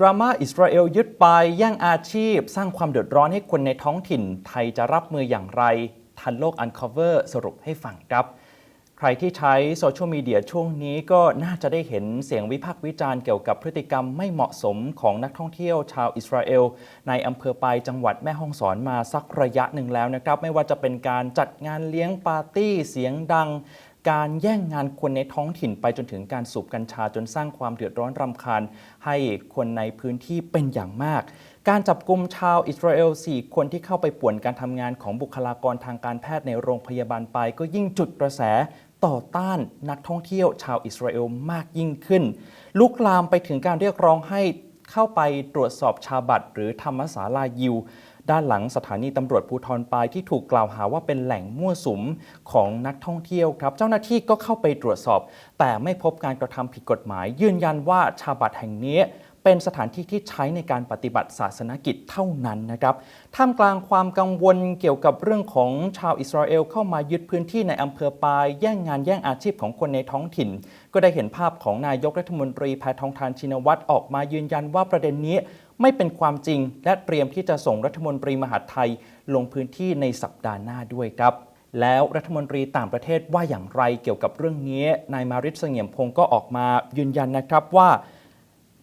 ดราม่าอิสราเอลยึดไปแย่งอาชีพ สร้างความเดือดร้อนให้คนในท้องถิ่น ไทยจะรับมืออย่างไร ทันโลกอันคอเวอร์สรุปให้ฟังครับ ใครที่ใช้โซเชียลมีเดียช่วงนี้ก็น่าจะได้เห็นเสียงวิพากษ์วิจารณ์เกี่ยวกับพฤติกรรมไม่เหมาะสมของนักท่องเที่ยวชาวอิสราเอล ในอำเภอปายจังหวัดแม่ฮ่องสอนมาสักระยะหนึ่งแล้วนะครับ ไม่ว่าจะเป็นการจัดงานเลี้ยงปาร์ตี้เสียงดัง การแย่งงานคนในท้องถิ่นไปจนถึงการสูบกัญชาจนสร้างความเดือดร้อนรำคาญ ให้คนในพื้นที่เป็นอย่างมาก การจับกลุ่มชาวอิสราเอล 4 คนที่เข้าไปป่วนการทำงานของบุคลากรทางการแพทย์ในโรงพยาบาลไปก็ยิ่งจุดกระแสต่อต้านนักท่องเที่ยวชาวอิสราเอลมากยิ่งขึ้น ลุกลามไปถึงการเรียกร้องให้เข้าไปตรวจสอบชาบัตรหรือธรรมศาลายิว ด้านหลังสถานีตำรวจภูทรปายที่ถูกกล่าวหาว่าเป็นแหล่งมั่วสุมของนักท่องเที่ยวครับ เจ้าหน้าที่ก็เข้าไปตรวจสอบ แต่ไม่พบการกระทำผิดกฎหมาย ยืนยันว่าชาบัตแห่งนี้ เป็นสถานที่ที่ใช้ในการปฏิบัติศาสนกิจเท่านั้นนะครับ ท่ามกลางความกังวลเกี่ยวกับเรื่องของชาวอิสราเอลเข้ามายึดพื้นที่ในอำเภอปาย แย่งงานแย่งอาชีพของคนในท้องถิ่น ก็ได้เห็นภาพของนายกรัฐมนตรีแพทองทานชินวัตรออกมายืนยันว่าประเด็นนี้ไม่เป็นความจริง และเตรียมที่จะส่งรัฐมนตรีมหาดไทย ลงพื้นที่ในสัปดาห์หน้าด้วยครับแล้วรัฐมนตรีต่างประเทศว่าอย่างไรเกี่ยวกับเรื่องนี้ นายมาริสเสงี่ยมพงศ์ก็ออกมายืนยันนะครับว่า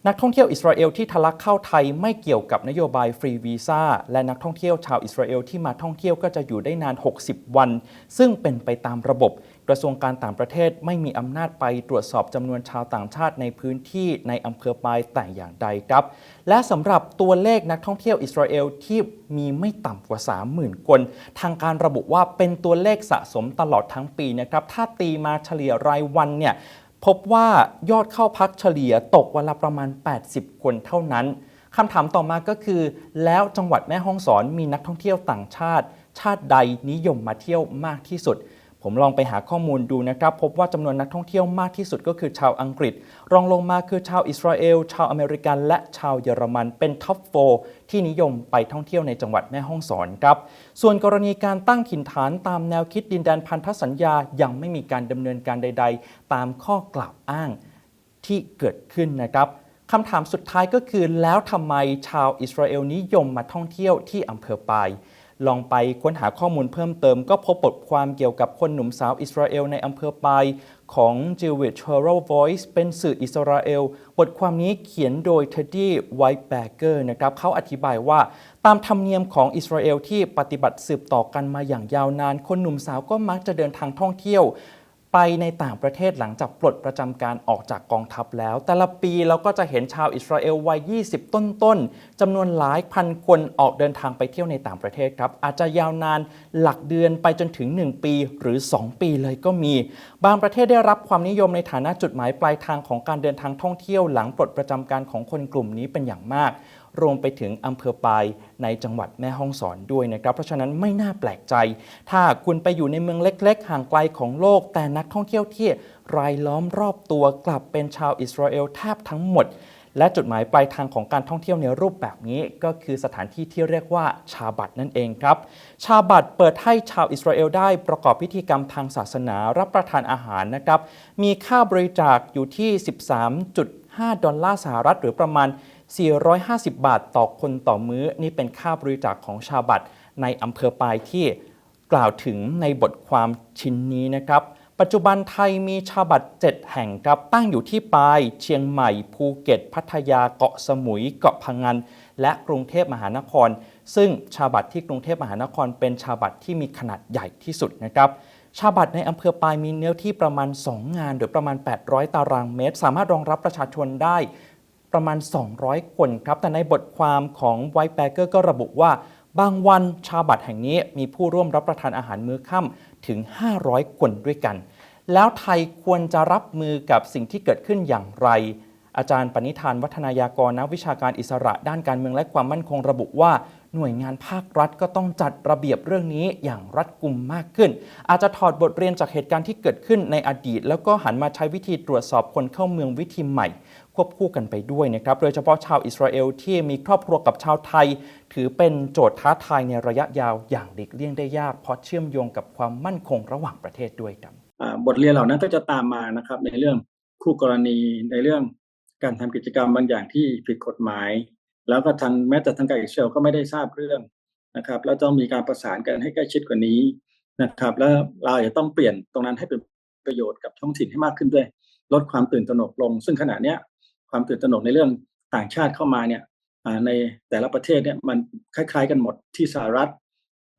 นักท่องเที่ยวอิสราเอลที่ทะลักเข้าไทยไม่เกี่ยวกับนโยบายฟรีวีซ่าและนักท่องเที่ยวชาวอิสราเอลที่มาท่องเที่ยวก็จะอยู่ได้นาน 60 วัน ซึ่งเป็นไปตามระบบ กระทรวงการต่างประเทศไม่มีอำนาจไปตรวจสอบจำนวนชาวต่างชาติในพื้นที่ในอำเภอปายแต่อย่างใดครับ และสำหรับตัวเลขนักท่องเที่ยวอิสราเอลที่มีไม่ต่ำกว่า 30,000 คน ทางการระบุว่าเป็นตัวเลขสะสมตลอดทั้งปีนะครับถ้าตีมาเฉลี่ยรายวันเนี่ย พบว่ายอดเข้าพักเฉลี่ยตกวันละประมาณ 80 คนเท่านั้นคำถามต่อมาก็คือ แล้วจังหวัดแม่ฮ่องสอนมีนักท่องเที่ยวต่างชาติ ชาติใดนิยมมาเที่ยวมากที่สุด ผมลองไปหาข้อมูลดูนะครับ พบว่าจำนวนนักท่องเที่ยวมากที่สุดก็คือชาวอังกฤษ รองลงมาคือชาวอิสราเอล ชาวอเมริกันและชาวเยอรมันเป็นท็อปโฟที่นิยมไปท่องเที่ยวในจังหวัดแม่ฮ่องสอนครับ ส่วนกรณีการตั้งถิ่นฐานตามแนวคิดดินแดนพันธสัญญายังไม่มีการดำเนินการใด ๆ ตามข้อกล่าวอ้างที่เกิดขึ้นนะครับคำถามสุดท้ายก็คือแล้วทำไมชาวอิสราเอลนิยมมาท่องเที่ยวที่อำเภอปาย ลองไปค้นหาข้อมูลเพิ่มเติมก็พบบทความเกี่ยวกับคนหนุ่มสาวอิสราเอลในอำเภอปายของ Jewish Herald Voice เป็นสื่ออิสราเอล บทความนี้เขียนโดย Teddy Whitebacker นะครับเขาอธิบายว่า ตามธรรมเนียมของอิสราเอลที่ปฏิบัติสืบต่อกันมาอย่างยาวนาน คนหนุ่มสาวก็มักจะเดินทางท่องเที่ยว ไปในต่างประเทศหลังจากปลดประจำการออกจากกองทัพแล้ว แต่ละปีเราก็จะเห็นชาวอิสราเอลวัย 20 ต้นๆจำนวนหลายพันคนออกเดินทางไปเที่ยวในต่างประเทศครับ อาจจะยาวนานหลักเดือนไปจนถึง 1 ปีหรือ 2 ปีเลยก็มี บางประเทศได้รับความนิยมในฐานะจุดหมายปลายทางของการเดินทางท่องเที่ยวหลังปลดประจำการของคนกลุ่มนี้เป็นอย่างมาก รวมไปถึงอำเภอปายในจังหวัดแม่ฮ่องสอนด้วยนะครับ เพราะฉะนั้นไม่น่าแปลกใจ ถ้าคุณไปอยู่ในเมืองเล็ก ๆ ห่างไกลของโลก แต่นักท่องเที่ยวที่รายล้อมรอบตัวกลับเป็นชาวอิสราเอลแทบทั้งหมด และจุดหมายปลายทางของการท่องเที่ยวในรูปแบบนี้ ก็คือสถานที่ที่เรียกว่าชาบัตนั่นเองครับ ชาบัตเปิดให้ชาวอิสราเอลได้ประกอบพิธีกรรมทางศาสนารับประทานอาหารนะครับ มีค่าบริจาคอยู่ที่ 13.5 ดอลลาร์สหรัฐหรือประมาณ 450 บาทต่อคนต่อมื้อ นี่เป็นค่าบริจาคของชาบัตในอำเภอปายที่กล่าวถึงในบทความชิ้นนี้นะครับ ปัจจุบันไทยมีชาบัต7แห่งครับตั้งอยู่ที่ปาย เชียงใหม่ ภูเก็ต พัทยาเกาะสมุย เกาะพังงานและกรุงเทพมหานคร ซึ่งชาบัตที่กรุงเทพมหานคร เป็นชาบัตที่มีขนาดใหญ่ที่สุดนะครับชาบัตในอำเภอปายมีเนื้อที่ประมาณ 2 งานหรือประมาณ 800 ตารางเมตร สามารถรองรับประชาชนได้ ประมาณ 200 คนครับ แต่ในบทความของไวท์แบเกอร์ก็ระบุว่า บางวันชาบัตแห่งนี้มีผู้ร่วมรับประทานอาหารมื้อค่ำถึง 500 คนด้วยกัน แล้วไทยควรจะรับมือกับสิ่งที่เกิดขึ้นอย่างไร อาจารย์ปณิธานวัฒนายากรนักวิชาการอิสระ ด้านการเมืองและความมั่นคงระบุว่าหน่วยงานภาครัฐก็ต้องจัดระเบียบเรื่องนี้อย่างรัดกุมมากขึ้น อาจจะถอดบทเรียนจากเหตุการณ์ที่เกิดขึ้นในอดีต แล้วก็หันมาใช้วิธีตรวจสอบคนเข้าเมืองวิธีใหม่ ควบคู่กันไปด้วยนะครับโดยเฉพาะชาวอิสราเอลที่มีครอบครัวกับชาวไทย ถือเป็นโจทย์ท้าทายในระยะยาวอย่างหลีกเลี่ยงได้ยาก เพราะเชื่อมโยงกับความมั่นคงระหว่างประเทศด้วยครับบทเรียนเหล่านั้นก็จะตามมานะครับในเรื่องคู่กรณีในเรื่อง การทำกิจกรรมบางอย่างที่ผิดกฎหมาย แล้วก็ทางแม้แต่ทางการอิสราเอลก็ไม่ได้ทราบเรื่องนะครับ แล้วต้องมีการประสานกันให้ใกล้ชิดกว่านี้นะครับ แล้วเราจะต้องเปลี่ยนตรงนั้นให้เป็นประโยชน์กับท้องถิ่นให้มากขึ้นด้วย ลดความตื่นตระหนกลง ซึ่งขณะเนี้ยความตื่นตระหนกในเรื่องต่างชาติเข้ามาเนี่ยในแต่ละประเทศเนี่ยมันคล้าย ๆ กันหมดที่สหรัฐ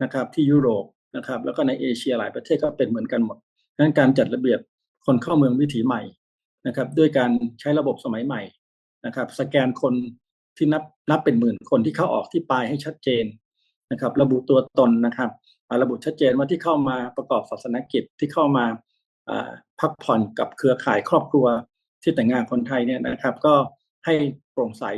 นะครับที่ยุโรปนะครับ แล้วก็ในเอเชียหลายประเทศก็เป็นเหมือนกันหมดดังนั้นการจัดระเบียบคนเข้าเมืองวิถีใหม่ นะครับด้วยการใช้ระบบสมัยใหม่นะครับสแกนคนที่นับนับเป็นหมื่นคนที่เข้าออกที่ปลายให้ชัดเจนนะครับ ระบุตัวตนนะครับระบุชัดเจนว่าที่เข้ามาประกอบศาสนกิจที่เข้ามาพักผ่อนกับเครือข่ายครอบครัวที่แต่งงานคนไทยเนี่ยนะครับ ก็ให้โปร่งใส